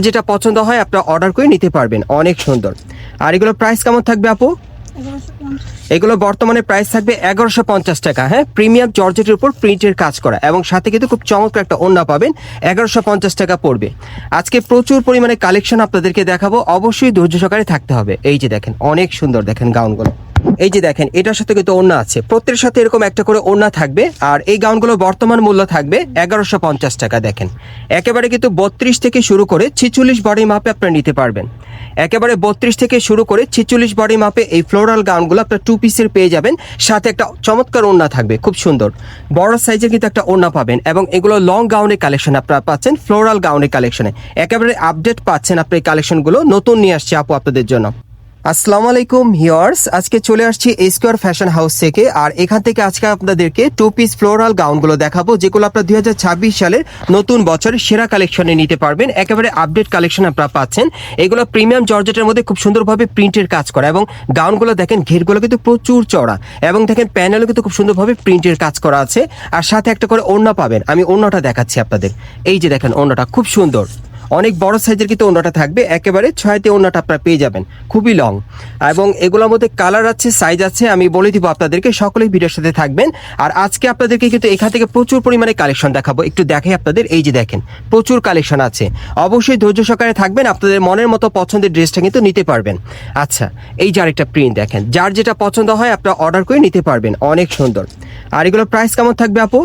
যেটা পছন্দ হয় আপনারা অর্ডার করে নিতে পারবেন। অনেক সুন্দর। আর এগুলো প্রাইস কেমন থাকবে আপু? এগুলো বর্তমানে প্রাইস থাকবে এগারোশো পঞ্চাশ টাকা হ্যাঁ? প্রিমিয়াম জর্জেটের উপর প্রিন্টের কাজ করা। এবং সাথে কিন্তু খুব চমৎকার একটা ওন্না পাবেন এগারোশো পঞ্চাশ টাকা পড়বে। আজকে প্রচুর পরিমাণে কালেকশন আপনাদেরকে দেখাবো। অবশ্যই ধৈর্য সহকারে থাকতে হবে। এই যে দেখেন অনেক সুন্দর দেখেন গাউনগুলো এই যে দেখেন, এটার সাথে কিন্তু ওন্না আছে। প্রত্যেকের সাথে এরকম একটা করে ওন্না থাকবে, আর এই গাউনগুলো বর্তমান মূল্য থাকবে এগারোশো পঞ্চাশ টাকা, দেখেন। একেবারে কিন্তু বত্রিশ থেকে শুরু করে ছিচল্লিশ বডি মাপে আপনারা নিতে পারবেন। একেবারে বত্রিশ থেকে শুরু করে ছিচল্লিশ বডি মাপে এই ফ্লোরাল গাউনগুলো আপনার টু পিসের পেয়ে যাবেন। সাথে একটা চমৎকার ওড়না থাকবে, খুব সুন্দর। বড় সাইজের কিন্তু একটা ওড়না পাবেন, এবং এগুলো লং গাউনের কালেকশন আপনারা পাচ্ছেন ফ্লোরাল গাউনের কালেকশনে একেবারে আপডেট পাচ্ছেন আপনি এই কালেকশনগুলো নতুন নিয়ে আসছে আপু আপনাদের জন্য। আসসালামু আলাইকুম হিয়ার্স আজকে চলে আসছি স্কোয়ার ফ্যাশন হাউস থেকে। আর এখান থেকে আজকে আপনাদেরকে টু পিস ফ্লোরাল গাউনগুলো দেখাবো, যেগুলো আপনার দুই হাজার ছাব্বিশ সালের নতুন বছরের সেরা কালেকশনে নিতে পারবেন। একেবারে আপডেট কালেকশন আপনারা পাচ্ছেন। এগুলো প্রিমিয়াম জর্জেটের মধ্যে খুব সুন্দরভাবে প্রিন্টের কাজ করা এবং গাউনগুলো দেখেন, ঘেরগুলো কিন্তু প্রচুর চড়া এবং দেখেন প্যানেলও কিন্তু খুব সুন্দরভাবে প্রিন্টের কাজ করা আছে। আর সাথে একটা করে ওড়না পাবেন। আমি ওড়নাটা দেখাচ্ছি আপনাদের। এই যে দেখেন, ওড়নাটা খুব সুন্দর। অনেক বড় সাইজের কিন্তু ওড়নাটা থাকবে। একেবারে ছয়তে ওড়নাটা আপনারা পেয়ে যাবেন। খুবই লং এবং এগুলোর মধ্যে কালার আছে সাইজ আছে, আমি বলে দিব আপনাদেরকে, সকলেই ভিডিওর সাথে থাকবেন। আর আজকে আপনাদেরকে কিন্তু এখান থেকে প্রচুর পরিমাণে কালেকশন দেখাবো। একটু দেখাই আপনাদের, এই যে দেখেন, প্রচুর কালেকশন আছে। অবশ্যই ধৈর্য সহকারে থাকবেন, আপনাদের মনের মতো পছন্দের ড্রেসটা কিন্তু নিতে পারবেন। আচ্ছা এই যার একটা প্রিন্ট দেখেন, যার যেটা পছন্দ হয় আপনারা অর্ডার করে নিতে পারবেন। অনেক সুন্দর। আর এগুলোর প্রাইস কেমন থাকবে আপু?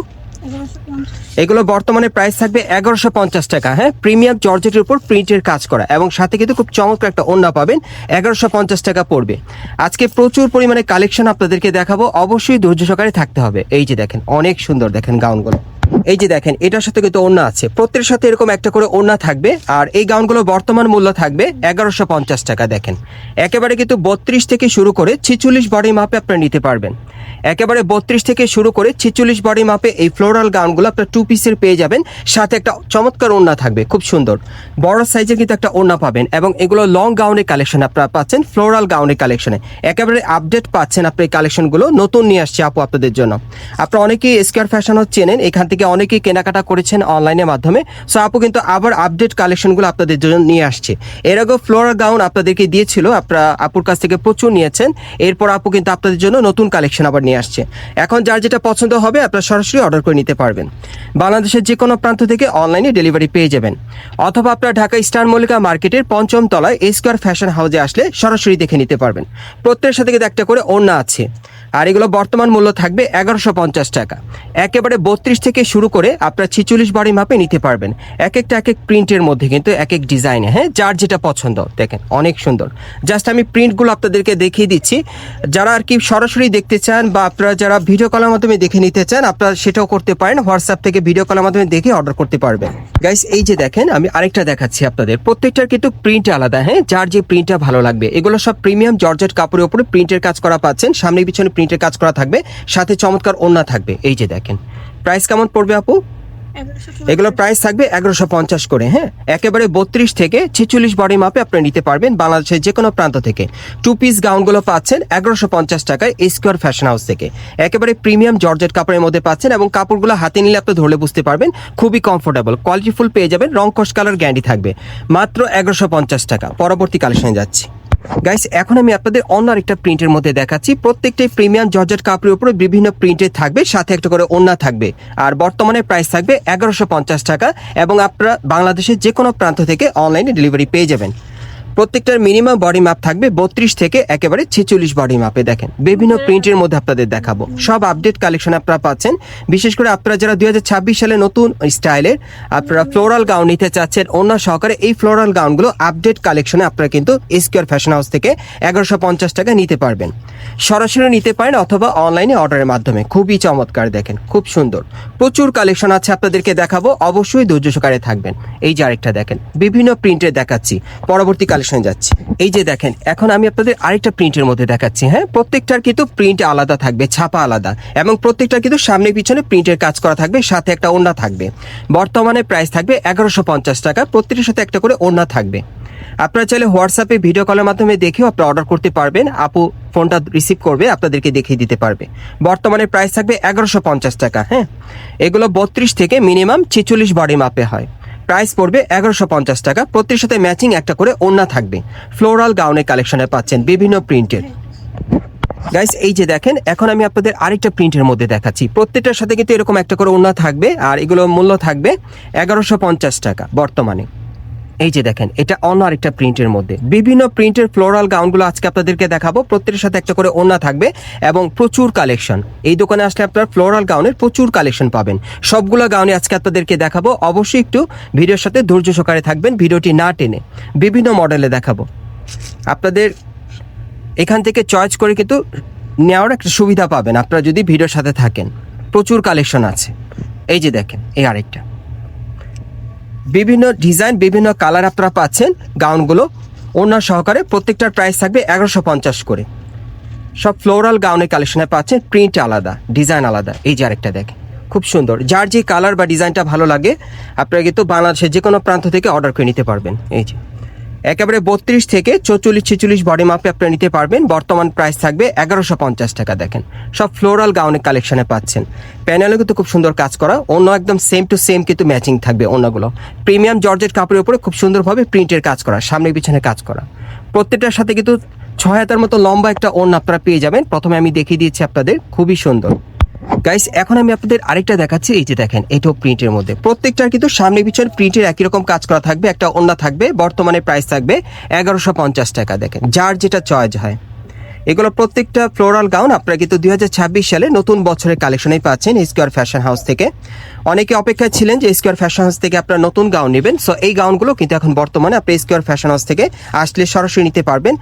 এগুলো বর্তমানে প্রাইস থাকবে এগারোশো পঞ্চাশ টাকা হ্যাঁ? প্রিমিয়াম জর্জেটের উপর প্রিন্টের কাজ করা। এবং সাথে কিন্তু খুব চমৎকার একটা ওন্না পাবেন, এগারোশো পঞ্চাশ টাকা পড়বে। আজকে প্রচুর পরিমাণে কালেকশন আপনাদেরকে দেখাবো, অবশ্যই ধৈর্য সহকারে থাকতে হবে। এই যে দেখেন, অনেক সুন্দর দেখেন গাউনগুলো। এই যে দেখেন, এটার সাথে কিন্তু ওড়না আছে। প্রত্যেকের সাথে এরকম একটা করে ওড়না থাকবে, আর এই গাউনগুলো বর্তমান মূল্য থাকবে এগারোশো পঞ্চাশ টাকা, দেখেন। একেবারে কিন্তু বত্রিশ থেকে শুরু করে ছিচল্লিশ বডি মাপে আপনারা নিতে পারবেন। একেবারে বত্রিশ থেকে শুরু করে ছিচল্লিশ বডি মাপে এই ফ্লোরাল গাউনগুলো আপনার টু পিসের পেয়ে যাবেন। সাথে একটা চমৎকার ওড়না থাকবে, খুব সুন্দর। বড় সাইজের কিন্তু একটা ওড়না পাবেন এবং এগুলো লং গাউনের কালেকশন আপনারা পাচ্ছেন ফ্লোরাল গাউনের কালেকশনে একেবারে আপডেট পাচ্ছেন আপনি এই কালেকশনগুলো নতুন নিয়ে আসছে আপু আপনাদের জন্য। আপনারা অনেকেই স্কোয়ার ফ্যাশন চেনেন, এখান থেকে অনেকেই কেনাকাটা করেছেন অনলাইনের মাধ্যমে। সো আপু কিন্তু আবার আপডেট কালেকশনগুলো আপনাদের জন্য নিয়ে আসছে। এর আগেও ফ্লোরাল গাউন আপনাদেরকে দিয়েছিল, আপনারা আপুর কাছ থেকে প্রচুর নিয়েছেন। এরপর আপু কিন্তু আপনাদের জন্য নতুন কালেকশন আবার নিয়ে আসছে। এখন যার যেটা পছন্দ হবে আপনারা সরাসরি অর্ডার করে নিতে পারবেন। বাংলাদেশের যে কোনো প্রান্ত থেকে অনলাইনে ডেলিভারি পেয়ে যাবেন। অথবা আপনারা ঢাকা স্টার মল্লিকা মার্কেটের পঞ্চম তলায় স্কোয়ার ফ্যাশন হাউসে আসলে সরাসরি দেখে নিতে পারবেন। প্রত্যেকের সাথে কিন্তু একটা করে ওড়না আছে। আর এগুলো বর্তমান মূল্য থাকবে এগারোশো পঞ্চাশ টাকা। একেবারে বত্রিশ থেকে শুরু করে আপনার ছিচল্লিশ বাড়ি মাপে নিতে পারবেন। এক একটা, এক এক প্রিন্টের মধ্যে কিন্তু এক এক ডিজাইনে হ্যাঁ যার যেটা পছন্দ। দেখেন, অনেক সুন্দর। জাস্ট আমি প্রিন্টগুলো আপনাদেরকে দেখিয়ে দিচ্ছি। যারা আর কি সরাসরি দেখতে চান বা আপনারা যারা ভিডিও কলের মাধ্যমে দেখে নিতে চান, আপনারা সেটাও করতে পারেন। হোয়াটসঅ্যাপ থেকে ভিডিও কলের মাধ্যমে দেখে অর্ডার করতে পারবেন। গাইস, এই যে দেখেন, আমি আরেকটা দেখাচ্ছি আপনাদের। প্রত্যেকটার কিন্তু প্রিন্ট আলাদা হ্যাঁ যার যে প্রিন্টটা ভালো লাগবে। এগুলো সব প্রিমিয়াম জর্জেট কাপড়ের উপরে প্রিন্টের কাজ করা পাচ্ছেন। সামনে পিছনে প্রিন্টের কাজ করা থাকবে সাথে চমৎকার ওড়না থাকবে। এই যে দেখেন প্রাইস কেমন পড়বে আপু? এগুলো প্রাইস থাকবে এগারোশো পঞ্চাশ করে হ্যাঁ? একেবারে বত্রিশ থেকে ছেচল্লিশ বডি মাপে আপনি নিতে পারবেন বাংলাদেশের যে কোনো প্রান্ত থেকে। টু পিস গাউনগুলো পাচ্ছেন এগারোশো পঞ্চাশ টাকায় স্কোয়ার ফ্যাশন হাউস থেকে। একেবারে প্রিমিয়াম জর্জেট কাপড়ের মধ্যে পাচ্ছেন এবং কাপড়গুলো হাতে নিলে আপনি ধরলে বুঝতে পারবেন খুবই কমফোর্টেবল কোয়ালিটিফুল পেয়ে যাবেন রং কস কালার গ্যান্ডি থাকবে। মাত্র এগারোশো পঞ্চাশ টাকা। পরবর্তী কালেকশনে যাচ্ছি। গাইস এখন আমি আপনাদের অন্য আরেকটা প্রিন্টের মধ্যে দেখাচ্ছি। প্রত্যেকটাই প্রিমিয়াম জর্জেট কাপড়ের উপরে বিভিন্ন প্রিন্টের থাকবে, সাথে একটা করে ওন্না থাকবে। আর বর্তমানে প্রাইস থাকবে এগারোশো টাকা এবং আপনারা বাংলাদেশের যে কোনো প্রান্ত থেকে অনলাইনে ডেলিভারি পেয়ে যাবেন। প্রত্যেকটার মিনিমাম বডি মাপ থাকবে বত্রিশ থেকে একেবারে ছেচল্লিশ বডি মাপে দেখেন। বিভিন্ন প্রিন্টের মধ্যে আপনাদের দেখাবো। সব আপডেট কালেকশন আপনারা পাচ্ছেন। বিশেষ করে আপনারা যারা দু হাজার ছাব্বিশ সালে নতুন স্টাইলের আপনারা ফ্লোরাল গাউন নিতে চাচ্ছেন অন্য সহকারে এই ফ্লোরাল গাউনগুলো আপডেট কালেকশনে আপনারা কিন্তু স্কোয়ার ফ্যাশন হাউস থেকে এগারোশো পঞ্চাশ টাকা নিতে পারবেন। সরাসরি নিতে পারেন অথবা অনলাইনে অর্ডারের মাধ্যমে। খুবই চমৎকার দেখেন খুব সুন্দর। প্রচুর কালেকশন আছে আপনাদেরকে দেখাবো অবশ্যই ধৈর্য সহকারে থাকবেন। এই যে আরেকটা দেখেন বিভিন্ন প্রিন্টে দেখাচ্ছি। পরবর্তী কালেকশনে যাচ্ছি। এই যে দেখেন, এখন আমি আপনাদের আরেকটা প্রিন্টের মধ্যে দেখাচ্ছি হ্যাঁ? প্রত্যেকটার কিন্তু প্রিন্ট আলাদা থাকবে, ছাপা আলাদা। এবং প্রত্যেকটার কিন্তু সামনে পিছনে প্রিন্টের কাজ করা থাকবে, সাথে একটা ওড়না থাকবে। বর্তমানে প্রাইস থাকবে এগারোশো পঞ্চাশ টাকা প্রত্যেকটার সাথে একটা করে ওড়না থাকবে। আপনারা চাইলে হোয়াটসঅ্যাপে ভিডিও কলের মাধ্যমে দেখেও আপনারা অর্ডার করতে পারবেন, আপু ফোনটা রিসিভ করবে, আপনাদেরকে দেখিয়ে দিতে পারবে। বর্তমানে প্রাইস থাকবে এগারোশো পঞ্চাশ টাকা হ্যাঁ? এগুলো বত্রিশ থেকে মিনিমাম ছেচল্লিশ বডি মাপে হয়। প্রাইস পড়বে এগারোশো পঞ্চাশ টাকা। প্রত্যেক সাথে ম্যাচিং একটা করে ওড়না থাকবে। ফ্লোরাল গাউনের কালেকশনে পাচ্ছেন বিভিন্ন প্রিন্টের। গাইস এই যে দেখেন, এখন আমি আপনাদের আরেকটা প্রিন্টের মধ্যে দেখাচ্ছি। প্রত্যেকটার সাথে কিন্তু এরকম একটা করে ওড়না থাকবে, আর এগুলো মূল্য থাকবে এগারোশো পঞ্চাশ টাকা বর্তমানে। এই যে দেখেন, এটা অন্য আরেকটা প্রিন্টের মধ্যে। বিভিন্ন প্রিন্টের ফ্লোরাল গাউনগুলো আজকে আপনাদেরকে দেখাবো। প্রত্যেকের সাথে একটা করে ওড়না থাকবে এবং প্রচুর কালেকশন। এই দোকানে আসলে আপনার ফ্লোরাল গাউনের প্রচুর কালেকশন পাবেন। সবগুলো গাউনে আজকে আপনাদেরকে দেখাবো। অবশ্যই একটু ভিডিওর সাথে ধৈর্য সহকারে থাকবেন, ভিডিওটি না টেনে। বিভিন্ন মডেলে দেখাবো। আপনাদের এখান থেকে চয়েস করে কিন্তু নেওয়ার একটা সুবিধা পাবেন। আপনারা যদি ভিডিওর সাথে থাকেন, প্রচুর কালেকশন আছে। এই যে দেখেন, এই আরেকটা। বিভিন্ন ডিজাইন, বিভিন্ন কালার আপনারা পাচ্ছেন গাউনগুলো। অন্য সহকারে প্রত্যেকটার প্রাইস থাকবে এগারোশো পঞ্চাশ করে। সব ফ্লোরাল গাউনের কালেকশনে পাচ্ছেন প্রিন্ট আলাদা ডিজাইন আলাদা। এই যে আরেকটা দেখে খুব সুন্দর। যার যে কালার বা ডিজাইনটা ভালো লাগে, আপনারা কিন্তু বাংলাদেশের যে কোনো প্রান্ত থেকে অর্ডার করে নিতে পারবেন। এই যে একেবারে বত্রিশ থেকে চৌচল্লিশ, ছেচল্লিশ বডি মাপে আপনারা নিতে পারবেন। বর্তমান প্রাইস থাকবে এগারোশো পঞ্চাশ টাকা, দেখেন। সব ফ্লোরাল গাউনের কালেকশনে পাচ্ছেন। প্যানেলে কিন্তু খুব সুন্দর কাজ করা। অন্য একদম সেম টু সেম কিন্তু ম্যাচিং থাকবে অন্যগুলো। প্রিমিয়াম জর্জেট কাপড়ের উপরে খুব সুন্দরভাবে প্রিন্টের কাজ করা, সামনে পিছনে কাজ করা। প্রত্যেকটার সাথে কিন্তু ছয় হাতার মতো লম্বা একটা ওড়না আপনারা পেয়ে যাবেন। প্রথমে আমি দেখিয়ে দিয়েছি আপনাদের, খুবই সুন্দর। গাইস এখন আমি আপনাদের আরেকটা দেখাচ্ছি, এই যে দেখেন এটাও প্রিন্টের মধ্যে। প্রত্যেকটার কিন্তু সামনে পিছনে প্রিন্টের একই রকম কাজ করা থাকবে, একটা অন্য থাকবে, বর্তমানে প্রাইস থাকবে এগারোশো টাকা, দেখেন, যার যেটা চয়েস হয়। এগুলো প্রত্যেকটা ফ্লোরাল গাউন আপনারা কিন্তু দু হাজার ছাব্বিশ সালে নতুন বছরের কালেকশনেই পাচ্ছেন স্কোয়ার ফ্যাশন হাউস থেকে। অনেকে অপেক্ষায় ছিলেন যে স্কোয়ার ফ্যাশন হাউস থেকে আপনারা নতুন গাউন নেবেন। সো এই গাউনগুলো কিন্তু এখন বর্তমানে আপনি স্কোয়ার ফ্যাশন হাউস থেকে আসলে সরাসরি নিতে পারবেন।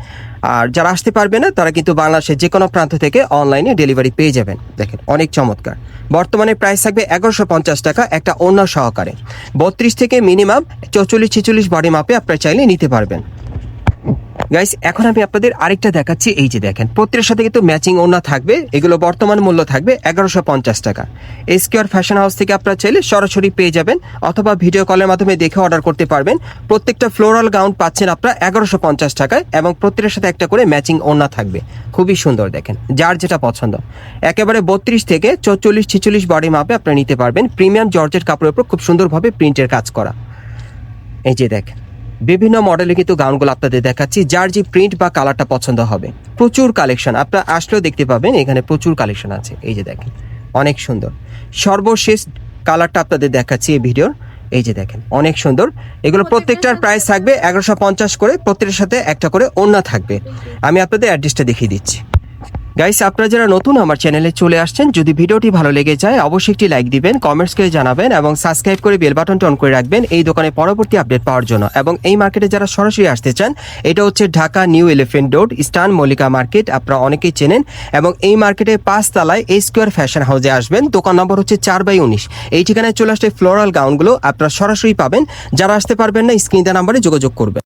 আর যারা আসতে পারবে না, তারা কিন্তু বাংলাদেশের যে কোনো প্রান্ত থেকে অনলাইনে ডেলিভারি পেয়ে যাবেন। দেখেন, অনেক চমৎকার। বর্তমানে প্রাইস থাকবে এগারোশো পঞ্চাশ টাকা একটা অন্য সহকারে। বত্রিশ থেকে মিনিমাম চৌচল্লিশ ছেচল্লিশ বডি মাপে আপনারা চাইলে নিতে পারবেন। গাইস এখন আমি আপনাদের আরেকটা দেখাচ্ছি। এই যে দেখেন প্রত্যেকের সাথে কিন্তু ম্যাচিং ওড়না থাকবে। এগুলো বর্তমান মূল্য থাকবে এগারোশো পঞ্চাশ টাকা। এসকিউর ফ্যাশন হাউস থেকে আপনারা চাইলে সরাসরি পেয়ে যাবেন অথবা ভিডিও কলের মাধ্যমে দেখে অর্ডার করতে পারবেন। প্রত্যেকটা ফ্লোরাল গাউন পাচ্ছেন আপনারা এগারোশো পঞ্চাশ টাকায় এবং প্রত্যেকের সাথে একটা করে ম্যাচিং ওড়না থাকবে। খুবই সুন্দর দেখেন, যার যেটা পছন্দ। একেবারে বত্রিশ থেকে চৌচল্লিশ, ছিচল্লিশ বডি মাপে আপনারা নিতে পারবেন। প্রিমিয়াম জর্জের কাপড়ের উপর খুব সুন্দরভাবে প্রিন্টের কাজ করা। এই যে দেখেন বিভিন্ন মডেলে কিন্তু গাউনগুলো আপনাদের দেখাচ্ছি যার যে প্রিন্ট বা কালারটা পছন্দ হবে। প্রচুর কালেকশন আপনারা আসলেও দেখতে পাবেন এখানে প্রচুর কালেকশন আছে। এই যে দেখেন অনেক সুন্দর। সর্বশেষ কালারটা আপনাদের দেখাচ্ছি এই ভিডিওর। এই যে দেখেন অনেক সুন্দর। এগুলো প্রত্যেকটার প্রাইস থাকবে এগারোশো পঞ্চাশ করে প্রত্যেকের সাথে একটা করে ওড়না থাকবে। আমি আপনাদের অ্যাড্রেসটা দেখিয়ে দিচ্ছি। গাইস আপনারা যারা নতুন আমার চ্যানেলে চলে আসছেন, যদি ভিডিওটি ভালো লেগে যায়, অবশ্যই একটি লাইক দিবেন কমেন্টস করে জানাবেন এবং সাবস্ক্রাইব করে বেল বাটনটা অন করে রাখবেন এই দোকানে পরবর্তী আপডেট পাওয়ার জন্য। এবং এই মার্কেটে যারা সরাসরি আসতে চান, এটা হচ্ছে ঢাকা নিউ এলিফেন্ট রোড স্টান মল্লিকা মার্কেট আপনারা অনেকেই চেনেন। এবং এই মার্কেটে পাঁচ তলায় এই স্কোয়ার ফ্যাশন হাউসে আসবেন, দোকান নম্বর হচ্ছে চার বাই উনিশ। এই ঠিকানায় চলে আসলে ফ্লোরাল গাউনগুলো আপনারা সরাসরি পাবেন। যারা আসতে পারবেন না, স্ক্রিন নাম্বারে যোগাযোগ করবেন।